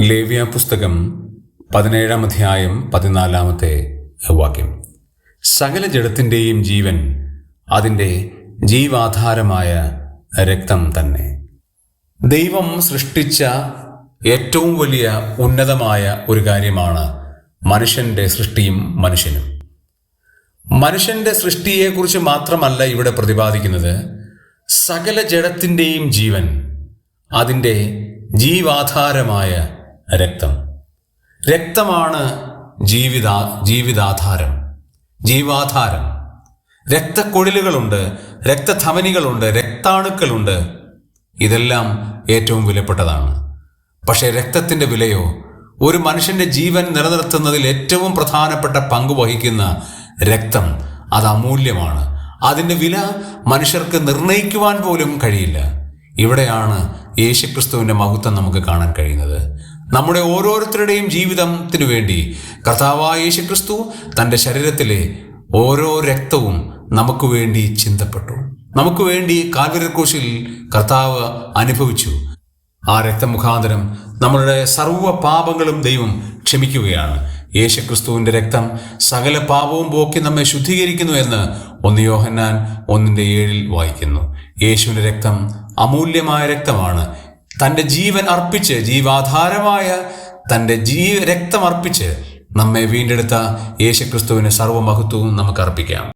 ലേവ്യ പുസ്തകം പതിനേഴാം അധ്യായം പതിനാലാമത്തെ വാക്യം. സകല ജഡത്തിന്റെയും ജീവൻ അതിന്റെ ജീവാധാരമായ രക്തം തന്നെ. ദൈവം സൃഷ്ടിച്ച ഏറ്റവും വലിയ ഉന്നതമായ ഒരു കാര്യമാണ് മനുഷ്യന്റെ സൃഷ്ടിയും മനുഷ്യനും. മനുഷ്യന്റെ സൃഷ്ടിയെക്കുറിച്ച് മാത്രമല്ല ഇവിടെ പ്രതിപാദിക്കുന്നത് സകല ജഡത്തിന്റെയും ജീവൻ അതിന്റെ ജീവാധാരമായ രക്തം. രക്തമാണ് ജീവിതാ ജീവിതാധാരം ജീവാധാരം. രക്തക്കൊഴിലുകളുണ്ട് രക്തധമനികളുണ്ട് രക്താണുക്കളുണ്ട്. ഇതെല്ലാം ഏറ്റവും വിലപ്പെട്ടതാണ്. പക്ഷേ രക്തത്തിന്റെ വിലയോ ഒരു മനുഷ്യന്റെ ജീവൻ നിലനിർത്തുന്നതിൽ ഏറ്റവും പ്രധാനപ്പെട്ട പങ്ക് വഹിക്കുന്ന രക്തം അത് അമൂല്യമാണ്. അതിന്റെ വില മനുഷ്യർക്ക് നിർണയിക്കുവാൻ പോലും കഴിയില്ല. ഇവിടെയാണ് യേശുക്രിസ്തുവിന്റെ മഹത്വം നമുക്ക് കാണാൻ കഴിയുന്നത്. നമ്മുടെ ഓരോരുത്തരുടെയും ജീവിതത്തിനു വേണ്ടി കർത്താവായ യേശുക്രിസ്തു തന്റെ ശരീരത്തിലെ ഓരോ രക്തവും നമുക്ക് വേണ്ടി ചിന്തപ്പെട്ടു. നമുക്ക് വേണ്ടി കാൽവരക്കൂശിൽ കർത്താവ് അനുഭവിച്ചു. ആ രക്തമുഖാന്തരം നമ്മളുടെ സർവ പാപങ്ങളും ദൈവം ക്ഷമിക്കുകയാണ്. യേശുക്രിസ്തുവിന്റെ രക്തം സകല പാപവും പോക്കി നമ്മെ ശുദ്ധീകരിക്കുന്നു എന്ന് ഒന്ന് യോഹന്നാൻ ഒന്നിന്റെ ഏഴിൽ വായിക്കുന്നു. യേശുവിന്റെ രക്തം അമൂല്യമായ രക്തമാണ്. തന്റെ ജീവൻ അർപ്പിച്ച് ജീവാധാരമായ തന്റെ രക്തം അർപ്പിച്ച് നമ്മെ വീണ്ടെടുത്ത യേശുക്രിസ്തുവിന് സർവമഹത്വവും നമുക്ക് അർപ്പിക്കാം.